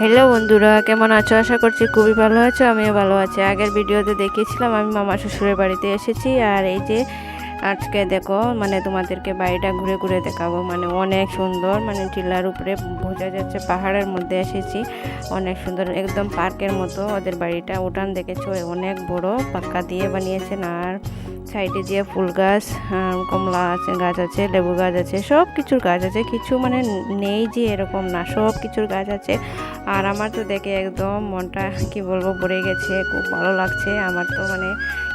Hello বন্ধুরা, কেমন আছো? আশা করছি খুবই ভালো আছো, আমিও ভালো আছি। আগের ভিডিওতে দেখিয়েছিলাম, আমি মামা শ্বশুরের বাড়িতে এসেছি, আর এই যে আজকে দেখো মানে তোমাদেরকে বাড়িটা ঘুরে ঘুরে দেখাবো। মানে অনেক সুন্দর মানে টিলার উপরে বোঝা যাচ্ছে, পাহাড়ের মধ্যে এসেছি। অনেক সুন্দর, একদম পার্কের মতো। ওদের বাড়িটা উঠান দেখেছ, অনেক বড় পাক্কা দিয়ে বানিয়েছেন, আর সাইডে যে ফুল গাছ কমলা আছে, গাছ আছে, লেবু গাছ আছে সব কিছুর গাছ আছে। কিছু মানে নেই যে এরকম না সব কিছুর গাছ আছে। আর আমার তো দেখে একদম মনটা, কি বলব, ভরে গেছে, খুব ভালো লাগছে। আমার তো মানে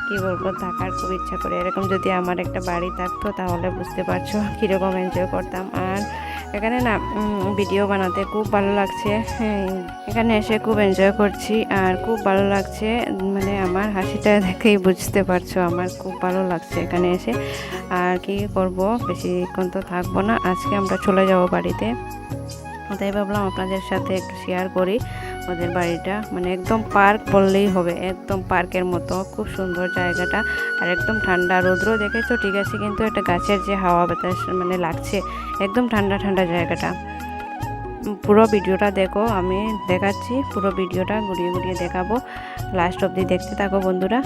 কি বলব, থাকার খুব ইচ্ছা করে। এরকম যদি আমার একটা বাড়ি থাকতো, তাহলে বুঝতে পারছ, কীরকম এনজয় করতাম। আর এখানে না ভিডিও বানাতে খুব ভালো লাগছে। এখানে এসে খুব এনজয় করছি আর খুব ভালো লাগছে মানে আমার হাসিটা দেখেই বুঝতে পারছ, আমার খুব ভালো লাগছে এখানে এসে। আর কি করব, বেশিক্ষণ তো থাকব না, আজকে আমরা চলে যাব বাড়িতে। তাই ভাবলাম আপনাদের সাথে একটু শেয়ার করি। ওদের বাড়িটা। মানে একদম পার্ক বললেই হবে, একদম পার্কের মতো, খুব সুন্দর জায়গাটা আর একদম ঠান্ডা রৌদ্র দেখেছ? ঠিক আছে, কিন্তু একটা গাছের যে হাওয়া বাতাস মানে লাগছে, একদম ঠান্ডা ঠান্ডা জায়গাটা। পুরো ভিডিওটা দেখো, আমি দেখাচ্ছি, পুরো ভিডিওটা ঘুরিয়ে ঘুরিয়ে দেখাবো। লাস্ট অবধি দেখতে থাকো বন্ধুরা।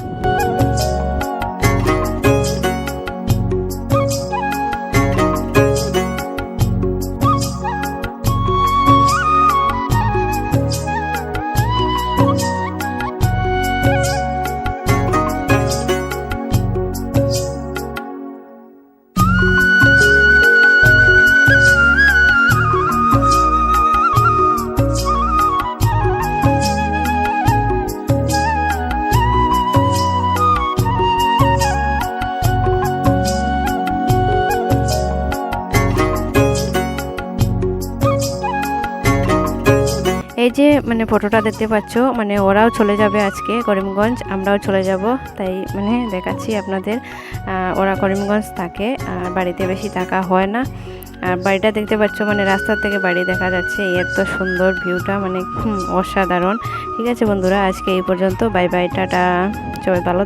এই যে মানে ফটোটা দেখতে পাচ্ছ মানে ওরাও চলে যাবে আজকে করিমগঞ্জ, আমরাও চলে যাব। তাই মানে দেখাচ্ছি আপনাদের ওরা করিমগঞ্জ থাকে, আর বাড়িতে বেশি থাকা হয় না। আর বাড়িটা দেখতে পাচ্ছ মানে রাস্তা থেকে বাড়ি দেখা যাচ্ছে এত সুন্দর ভিউটা মানে অসাধারণ। ঠিক আছে বন্ধুরা, আজকে এই পর্যন্ত, বাই বাই, টাটা, সবাই ভালো